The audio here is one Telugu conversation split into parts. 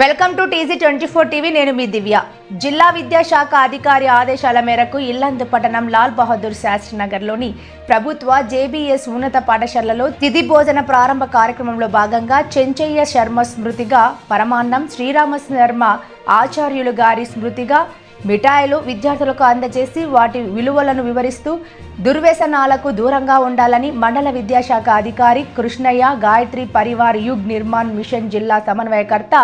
Welcome to TG twenty four TV. నేను మీ దివ్య. జిల్లా విద్యాశాఖ అధికారి ఆదేశాల మేరకు ఇల్లందు పట్టణం లాల్ బహదూర్ శాస్త్రి నగర్లోని ప్రభుత్వ జేబీఎస్ ఉన్నత పాఠశాలలో తిథి భోజన ప్రారంభ కార్యక్రమంలో భాగంగా చెంచయ్య శర్మ స్మృతిగా పరమాన్నం శ్రీరామ శర్మ ఆచార్యులు గారి స్మృతిగా మిఠాయిలు విద్యార్థులకు అందజేసి వాటి విలువలను వివరిస్తూ దుర్వ్యసనాలకు దూరంగా ఉండాలని మండల విద్యాశాఖ అధికారి కృష్ణయ్య గాయత్రి పరివార్ యుగ్ నిర్మాణ్ మిషన్ జిల్లా సమన్వయకర్త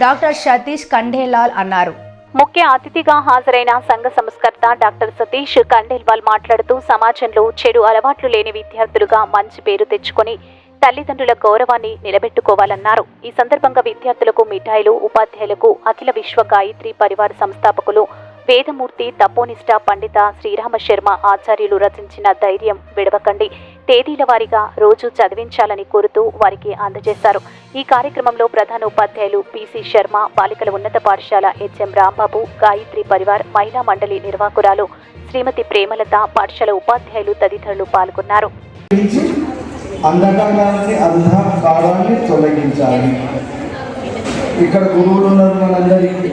డాక్టర్ సతీష్ కండేలాల్ అన్నారు. ముఖ్య అతిథిగా హాజరైన సంఘ సంస్కర్త డాక్టర్ సతీష్ కండేల్వాల్ మాట్లాడుతూ సమాజంలో చెడు అలవాట్లు లేని విద్యార్థులుగా మంచి పేరు తెచ్చుకొని తల్లిదండ్రుల గౌరవాన్ని నిలబెట్టుకోవాలన్నారు. ఈ సందర్భంగా విద్యార్థులకు మిఠాయిలు ఉపాధ్యాయులకు అఖిల విశ్వ గాయత్రి పరివార సంస్థాపకులు వేదమూర్తి తపోనిష్ట పండిత శ్రీరామ శర్మ ఆచార్యులు రచించిన ధైర్యం విడవకండి. తేదీల వారీగా రోజు చదివించాలని కోరుతూ వారికి అందజేశారు. ఈ కార్యక్రమంలో ప్రధాన ఉపాధ్యాయులు పిసి శర్మ బాలికల ఉన్నత పాఠశాల హెచ్ఎం రాంబాబు గాయత్రి పరివార్ మహిళా మండలి నిర్వాహకురాలు శ్రీమతి ప్రేమలత పాఠశాల ఉపాధ్యాయులు తదితరులు పాల్గొన్నారు. అంధకారాన్ని అంధకారాన్ని తొలగించాలి. ఇక్కడ గురువులు ఉన్నారు మనందరికీ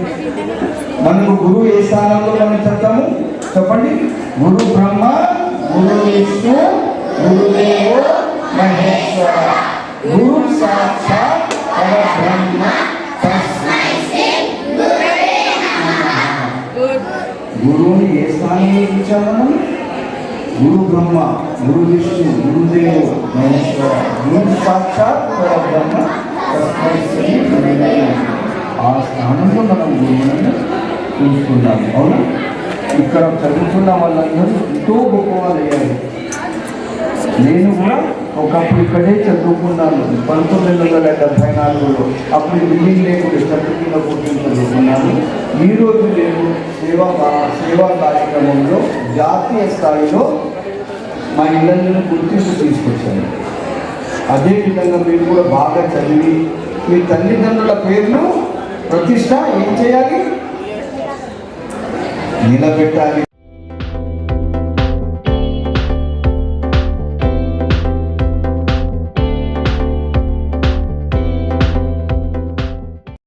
మనకు గురువు ఏ స్థానంలో మనం చెప్తాము? చెప్పండి. గురు బ్రహ్మ గురు విష్ణు గురుదేవో మహేశ్వర. గురు సాక్షాత్ పరబ్రహ్మ గురువుని ఏ స్థానంలో ఇచ్చాము మనం? గురు బ్రహ్మ గురు విష్ణు గురుదేవు మహేశ్వర గురు సాక్షాత్ పరబ్రహ్మ ఆ స్థానంలో మనం గురువులను చూసుకున్నాము అవునా? ఇక్కడ చదువుకున్న వాళ్ళందరూ ఎంతో గొప్పవాళ్ళు అయ్యారు నేను కూడా ఒకప్పుడు ఇక్కడే చదువుకున్నాను పంతొమ్మిది వందల డెబ్బై నాలుగులో. అప్పుడు బిల్డింగ్ లేకుండా చదువుకున్న కింద కూర్చొని చదువుకున్నాను. ఈ రోజు నేను సేవా సేవా కార్యక్రమంలో జాతీయ స్థాయిలో మా ఇళ్ళను గుర్తింపు తీసుకొచ్చాను. అదేవిధంగా మీరు కూడా బాగా చదివి మీ తల్లిదండ్రుల పేర్లు ప్రతిష్ట ఏం చేయాలి? నిలబెట్టాలి.